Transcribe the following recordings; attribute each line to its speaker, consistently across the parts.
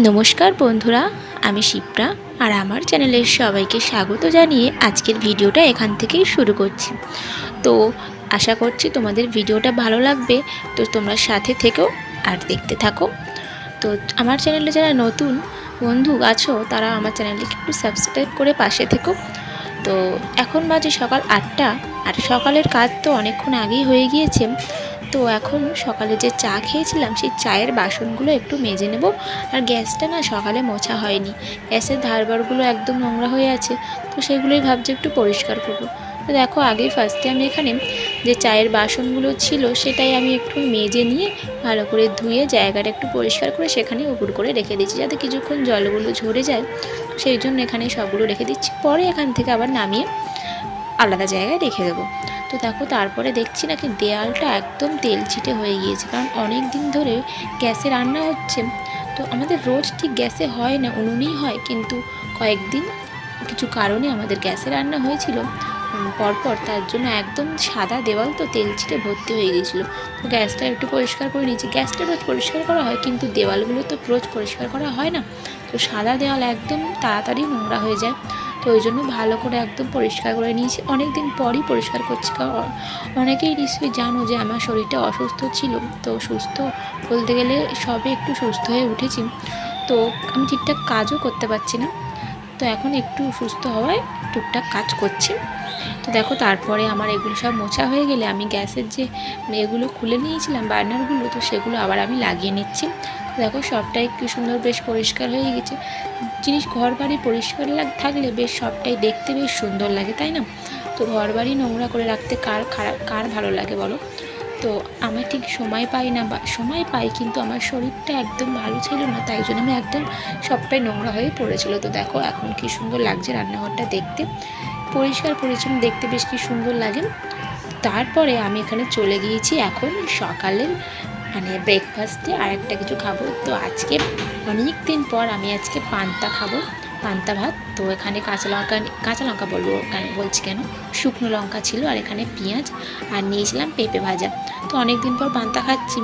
Speaker 1: নমস্কার বন্ধুরা, আমি শিপ্রা আর আমার চ্যানেলের সবাইকে স্বাগত জানিয়ে আজকের ভিডিওটা এখান থেকেই শুরু করছি। তো আশা করছি তোমাদের ভিডিওটা ভালো লাগবে, তো তোমরা সাথে থেকেও আর দেখতে থাকো। তো আমার চ্যানেলে যারা নতুন বন্ধু আছো, তারা আমার চ্যানেলটিকে একটু সাবস্ক্রাইব করে পাশে থেকো। তো এখন বাজে সকাল আটটা, আর সকালের কাজ তো অনেকক্ষণ আগেই হয়ে গিয়েছে তো এখন সকালে যে চা খেয়েছিলাম, সেই চায়ের বাসনগুলো একটু মেজে নেব। আর গ্যাসটা না সকালে মোছা হয়নি। গ্যাসের ধারবারগুলো একদম নোংরা হয়ে আছে, তো সেগুলোই ভাবছি একটু পরিষ্কার করব। তো দেখো, আগেই ফার্স্টে আমি এখানে যে চায়ের বাসনগুলো ছিল, সেটাই আমি একটু মেজে নিয়ে ভালো করে ধুয়ে জায়গাটা একটু পরিষ্কার করে সেখানে উপর করে রেখে দিচ্ছি, যাতে কিছুক্ষণ জলগুলো ঝরে যায়। সেই জন্য এখানে সবগুলো রেখে দিচ্ছি। পরে এখান থেকে আবার নামিয়ে আলাদা জায়গায় রেখে দেবো। তো দেখো, তারপরে দেখছি নাকি দেয়ালটা একদম তেল ছিটে হয়ে গিয়েছে, কারণ অনেক দিন ধরে গ্যাসে রান্না হচ্ছে। তো আমাদের রোজ ঠিক গ্যাসে হয় না, উনুনেই হয়, কিন্তু কয়েকদিন কিছু কারণে আমাদের গ্যাসে রান্না হয়েছিল। পরপর তার জন্য একদম সাদা দেওয়াল তো তেল ছিটে ভর্তি হয়ে গিয়েছিল। তো গ্যাসটা একটু পরিষ্কার করে নিয়েছি। গ্যাসটা রোজ পরিষ্কার করা হয়, কিন্তু দেওয়ালগুলো তো রোজ পরিষ্কার করা হয় না। তো সাদা দেওয়াল একদম তাড়াতাড়ি নোংরা হয়ে যায়। তো ওই জন্য ভালো করে একদম পরিষ্কার করে নিয়েছি। অনেক দিন পরই পরিষ্কার করছি, কারণ অনেকেই নিশ্চয়ই জানো যে আমার শরীরটা অসুস্থ ছিল। তো সুস্থ বলতে গেলে সবে একটু সুস্থ হয়ে উঠেছি। তো আমি ঠিকঠাক কাজও করতে পারছি না। তো এখন একটু সুস্থ হওয়ায় টুকটাক কাজ করছি। তো দেখো, তারপরে আমার এগুলো সব মোছা হয়ে গেলে আমি গ্যাসের যে এগুলো খুলে নিয়েছিলাম, বার্নারগুলো, তো সেগুলো আবার আমি লাগিয়ে নিচ্ছি। দেখো, সবটাই কি সুন্দর বেশ পরিষ্কার হয়ে গেছে। জিনিস ঘর বাড়ি পরিষ্কার থাকলে বেশ সবটাই দেখতে বেশ সুন্দর লাগে, তাই না? তো ঘর বাড়ি নোংরা করে রাখতে কার খারাপ, কার ভালো লাগে বলো? তো আমি ঠিক সময় পাই না বা, সময় পাই, কিন্তু আমার শরীরটা একদম ভালো ছিল না, তাই জন্য আমি একদম সবটাই নোংরা হয়ে পড়েছিল। তো দেখো, এখন কি সুন্দর লাগছে রান্নাঘরটা দেখতে। পরিষ্কার পরিচ্ছন্ন, দেখতে বেশ কি সুন্দর লাগে। তারপরে আমি এখানে চলে গিয়েছি এখন সকালের মানে ব্রেকফাস্টে আর একটা কিছু খাব। তো আজকে অনেক দিন পর আমি আজকে পান্তা খাব, পান্তা ভাত। তো এখানে কাঁচা লঙ্কা কাঁচা লঙ্কা বলব বলছি কেন? শুকনো লঙ্কা ছিল আর এখানে পেঁয়াজ আর নিয়েছিলাম পেঁপে ভাজা। তো অনেক দিন পর পান্তা খাচ্ছি।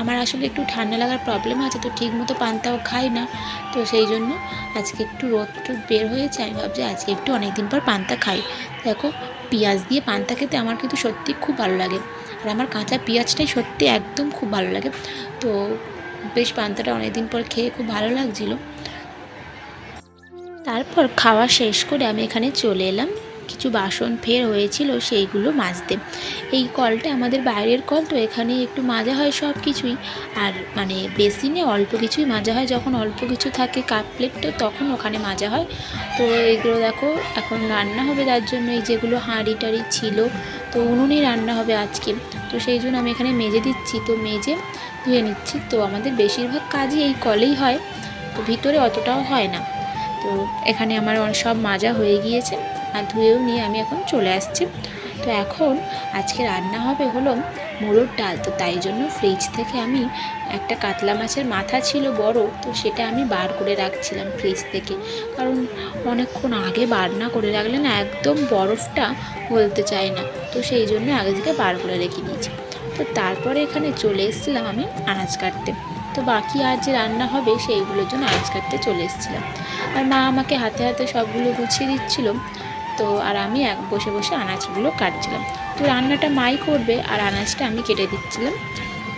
Speaker 1: আমার আসলে একটু ঠান্ডা লাগার প্রবলেম আছে, তো ঠিক মতো পান্তাও খাই না। তো সেই জন্য আজকে একটু রোদ টোদ বের হয়েছে, আমি ভাবছি আজকে একটু অনেক দিন পর পান্তা খাই। দেখো, পেঁয়াজ দিয়ে পান্তা খেতে আমার কিন্তু সত্যি খুব ভালো লাগে। আর আমার কাঁচা পেঁয়াজটাই সত্যি একদম খুব ভালো লাগে। তো বেশ পান্তাটা অনেক দিন পর খেয়ে খুব ভালো লাগছিল। তারপর খাওয়া শেষ করে আমি এখানে চলে এলাম। কিছু বাসন ফের হয়েছিল সেইগুলো মাজতে। এই কলটা আমাদের বাইরের কল তো, এখানে একটু মাজা হয় সব কিছুই আর মানে বেসিনে অল্প কিছুই মাজা হয়, যখন অল্প কিছু থাকে কাপ প্লেটটা তখন ওখানে মাজা হয়। তো এগুলো দেখো, এখন রান্না হবে তার জন্য, এই যেগুলো হাঁড়ি টাড়ি ছিল, তো উনুনেই রান্না হবে আজকে। তো সেই জন্য আমি এখানে মেজে দিচ্ছি, তো মেজে ধুয়ে নিচ্ছি। তো আমাদের বেশিরভাগ কাজই এই কলেই হয়, তো ভিতরে অতটাও হয় না। তো এখানে আমার সব মাজা হয়ে গিয়েছে। ধুয়েও নিয়ে আমি এখন চলে আসছি। তো এখন আজকে রান্না হবে হলো মোড়োর ডাল। তো তাই জন্য ফ্রিজ থেকে আমি একটা কাতলা মাছের মাথা ছিল বড়, তো সেটা আমি বার করে রাখছিলাম ফ্রিজ থেকে। কারণ অনেকক্ষণ আগে বার না করে রাখলে না একদম বরফটা গলতে চায় না। তো সেই জন্য আগে থেকে বার করে রেখে দিয়েছি। তো তারপরে এখানে চলে এসেছিলাম আমি আনাজ কাটতে। তো বাকি আর যে রান্না হবে সেইগুলোর জন্য আনাজ কাটতে চলে এসেছিলাম। আর মা আমাকে হাতে হাতে সবগুলো গুছিয়ে দিচ্ছিল। তো আর আমি এক বসে বসে আনাজগুলো কাটছিলাম। তো রান্নাটা মাই করবে আর আনাজটা আমি কেটে দিচ্ছিলাম।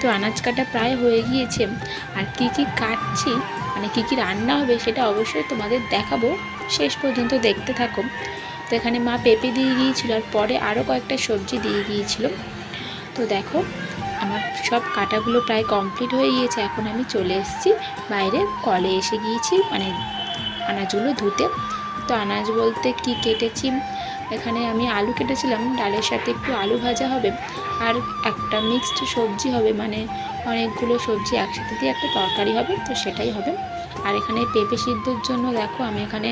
Speaker 1: তো আনাজ কাটা প্রায় হয়ে গিয়েছে। আর কী কী কাটছি মানে কী কী রান্না হবে সেটা অবশ্যই তোমাদের দেখাবো। শেষ পর্যন্ত দেখতে থাকো। তো এখানে মা পেঁপে দিয়ে গিয়েছিল আর পরে আরও কয়েকটা সবজি দিয়ে গিয়েছিল। তো দেখো, আমার সব কাটাগুলো প্রায় কমপ্লিট হয়ে গিয়েছে। এখন আমি চলে এসেছি বাইরে কলে এসে গিয়েছি মানে আনাজগুলো ধুতে। তো আনাজ বলতে কি কেটেছি? এখানে আমি আলু কেটেছিলাম, ডালের সাথে একটু আলু ভাজা হবে আর একটা মিক্সড সবজি হবে মানে অনেকগুলো সবজি একসাথে দিয়ে একটা তরকারি হবে, তো সেটাই হবে। আর এখানে পেঁপে সিদ্ধর জন্য দেখো, আমি এখানে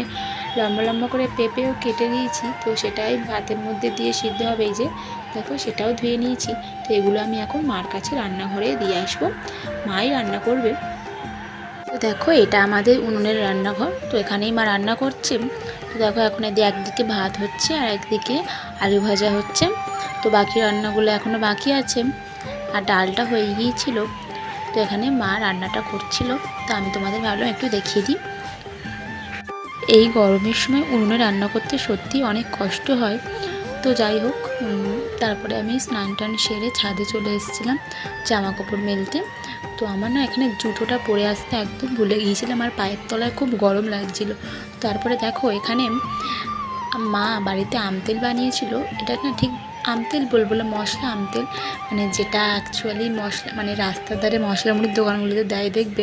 Speaker 1: লম্বা লম্বা করে পেঁপেও কেটে নিয়েছি, তো সেটাই ভাতের মধ্যে দিয়ে সিদ্ধ হবে এই যে। দেখো, সেটাও ধুয়ে নিয়েছি, তো এগুলো আমি এখন মার কাছে রান্নাঘরে দিয়ে আসব। মাই রান্না করবে। তো দেখো, এটা আমাদের উনুনের রান্নাঘর, তো এখানেই মা রান্না করছে। দেখো এখন এদিকে একদিকে ভাত হচ্ছে আর একদিকে আলু ভাজা হচ্ছে। তো বাকি রান্নাগুলো এখনও বাকি আছে আর ডালটা হয়ে গিয়েছিল। তো এখানে মা রান্নাটা করছিল। তো আমি তোমাদের ভাবলাম একটু দেখিয়ে দিই। এই গরমের সময় উনুনে রান্না করতে সত্যি অনেক কষ্ট হয়। তো যাই হোক তারপরে আমি স্নান টান সেরে ছাদে চলে এসেছিলাম জামা কাপড় মেলতে। তো আমার না এখানে জুতোটা পরে আসতে একদম ভুলে গিয়েছিলাম, আর পায়ের তলায় খুব গরম লাগছিল। তারপরে দেখো এখানে মা বাড়িতে আমতেল বানিয়েছিল। এটা না ঠিক আমতেল বলব না, মশলা আমতেল। মানে যেটা অ্যাকচুয়ালি মশলা মানে রাস্তার ধারে মশলা মুড়ির দোকানগুলিতে দেয় দেখবে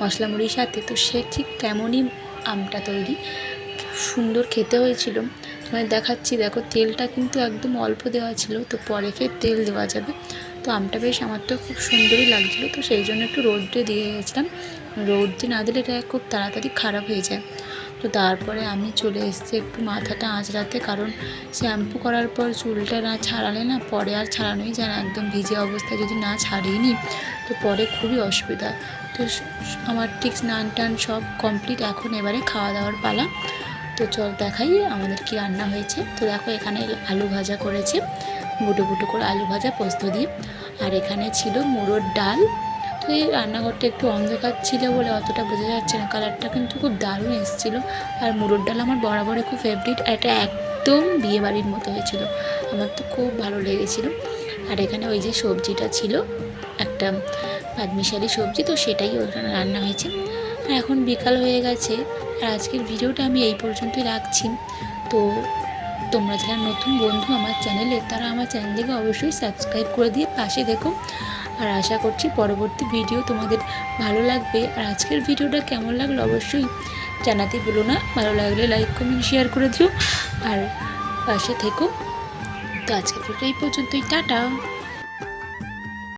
Speaker 1: মশলা মুড়ির সাথে। তো সে ঠিক তেমনই আমটা তৈরি। সুন্দর খেতে হয়েছিল। তোমায় দেখাচ্ছি, দেখো তেলটা কিন্তু একদম অল্প দেওয়া ছিল, তো পরে ফের তেল দেওয়া যাবে। তো আমটা বেশ, আমার তো খুব সুন্দরই লাগছিল, তো সেই জন্য একটু রোদ্রে দিয়ে গেছিলাম। রোদ্রে না দিলে এটা খুব তাড়াতাড়ি খারাপ হয়ে যায়। তো তারপরে আমি চলে এসেছি একটু মাথাটা আঁচড়াতে, কারণ শ্যাম্পু করার পর চুলটা না ছাড়ালে না পরে আর ছাড়ানোই যায় না, একদম ভিজে অবস্থায় যদি না ছাড়িয়ে নিই তো পরে খুবই অসুবিধা। তো আমার ঠিক স্নান টান সব কমপ্লিট এখন এবারে খাওয়া দাওয়ার পালা। তো চল দেখাই আমাদের কি রান্না হয়েছে। তো দেখো এখানে আলু ভাজা করেছে। বুটো বুটো করে আলু ভাজা, পোস্ত দিয়ে। আর এখানে ছিল মুড়োর ডাল। তো এই রান্নাঘরটা একটু অন্ধকার ছিল বলে অতটা বোঝা যাচ্ছে না। কালারটা কিন্তু খুব দারুণ এসেছিল। আর মুড়োর ডাল আমার বরাবরই খুব ফেভারিট আর এটা একদম বিয়েবাড়ির মতো হয়েছিল। আমার তো খুব ভালো লেগেছিলো। আর এখানে ওই যে সবজিটা ছিল, একটা পাঁচমিশালি সবজি। তো সেটাই ওখানে রান্না হয়েছে। আর এখন বিকাল হয়ে গেছে আর আজকের ভিডিওটা আমি এই পর্যন্তই রাখছি। তো তোমরা যারা নতুন বন্ধু আমার চ্যানেলে, তারা আমার চ্যানেলটিকে অবশ্যই সাবস্ক্রাইব করে দিয়ে পাশে দেখো আর আশা করছি পরবর্তী ভিডিও তোমাদের ভালো লাগবে। আর আজকের ভিডিওটা কেমন লাগল অবশ্যই জানাতে ভুলো না। ভালো লাগলে লাইক কমেন্ট শেয়ার করে দিও। আর পাশে থেকো। তো আজকের ভিডিও এই পর্যন্তই। টাটা।